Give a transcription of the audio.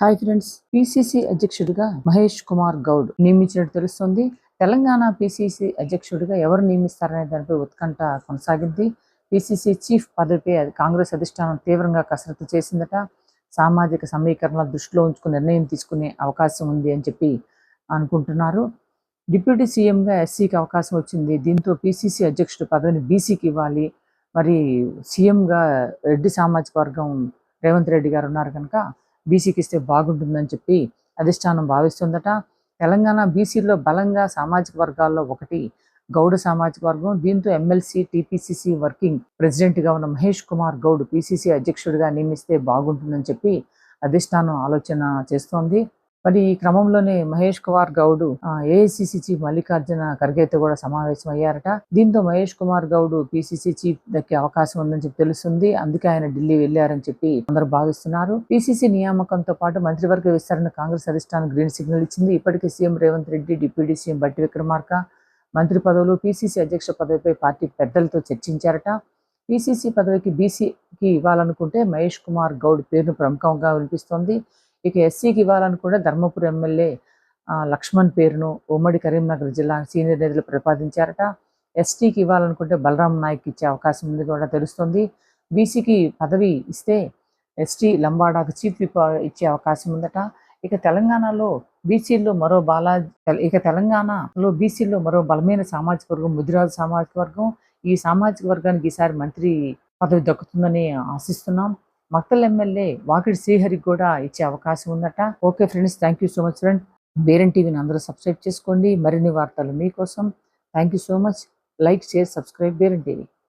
Hi friends PCC అధ్యక్షుడిగా మహేష్ కుమార్ గౌడ్ నియమించినట్టు తెలుస్తోంది. Telangana PCC అధ్యక్షుడిగా ఎవరు నియమిస్తారనే దానిపై ఉత్కంఠ కొనసాగింది. పిసిసి చీఫ్ పదవిపై అది కాంగ్రెస్ అధిష్టానం తీవ్రంగా కసరత్తు చేసిందట. సామాజిక సమీకరణ దృష్టిలో ఉంచుకుని నిర్ణయం తీసుకునే అవకాశం ఉంది అని చెప్పి అనుకుంటున్నారు. డిప్యూటీ సీఎంగా ఎస్సీకి అవకాశం వచ్చింది. దీంతో పిసిసి అధ్యక్షుడి పదవిని బీసీకి ఇవ్వాలి. మరి సీఎంగా రెడ్డి సామాజిక వర్గం రేవంత్ రెడ్డి గారు ఉన్నారు కనుక బీసీకి ఇస్తే బాగుంటుందని చెప్పి అధిష్టానం భావిస్తుందట. తెలంగాణ బీసీలో బలంగా సామాజిక వర్గాల్లో ఒకటి గౌడ సామాజిక వర్గం దీంతో ఎమ్మెల్సీ టీపీసీసీ వర్కింగ్ ప్రెసిడెంట్గా ఉన్న మహేష్ కుమార్ గౌడ్ పీసీసీ అధ్యక్షుడిగా నియమిస్తే బాగుంటుందని చెప్పి అధిష్టానం ఆలోచన చేస్తోంది. మరి ఈ క్రమంలోనే మహేష్ కుమార్ గౌడ్ ఏఐసిసి చీఫ్ మల్లికార్జున ఖర్గేతో కూడా సమావేశం అయ్యారట దీంతో మహేష్ కుమార్ గౌడ్ పిసిసి చీఫ్ దక్కే అవకాశం ఉందని చెప్పి తెలుస్తుంది. అందుకే ఆయన ఢిల్లీ వెళ్ళారని చెప్పి అందరూ భావిస్తున్నారు. పిసిసి నియామకంతో పాటు మంత్రివర్గ విస్తరణ కాంగ్రెస్ అధిష్టానం గ్రీన్ సిగ్నల్ ఇచ్చింది. ఇప్పటికే CM Revanth Reddy deputy CM Bhatti Vikramarka మంత్రి పదవులు పిసిసి అధ్యక్ష పదవిపై పార్టీ పెద్దలతో చర్చించారట. పిసిసి పదవికి బీసీకి ఇవ్వాలనుకుంటే మహేష్ కుమార్ గౌడ్ పేరును ప్రముఖంగా వినిపిస్తోంది. ఇక ఎస్సీకి ఇవ్వాలనుకుంటే ధర్మపురి ఎమ్మెల్యే లక్ష్మణ్ పేరును ఉమ్మడి కరీంనగర్ జిల్లా సీనియర్ నేతలు ప్రతిపాదించారట. ఎస్టీకి ఇవ్వాలనుకుంటే బలరాం నాయక్ ఇచ్చే అవకాశం ఉంది కూడా తెలుస్తుంది. బీసీకి పదవి ఇస్తే ఎస్టీ లంబాడాకు చీఫ్ విప్ ఇచ్చే అవకాశం ఉందట. ఇక తెలంగాణలో బీసీల్లో మరో బాలా ఇక తెలంగాణలో బీసీల్లో మరో బలమైన సామాజిక వర్గం ముదిరాజు సామాజిక వర్గం. ఈ సామాజిక వర్గానికి ఈసారి మంత్రి పదవి దక్కుతుందని ఆశిస్తున్నాం. మక్తల్ ఎమ్మెల్యే వాకిడి శ్రీహరికి కూడా ఇచ్చే అవకాశం ఉందట. Okay friends thank you so much friend బేరెన్ టీవీని అందరూ సబ్స్క్రైబ్ చేసుకోండి. మరిన్ని వార్తలు మీకోసం. Thank you so much like share subscribe బేరెన్ TV.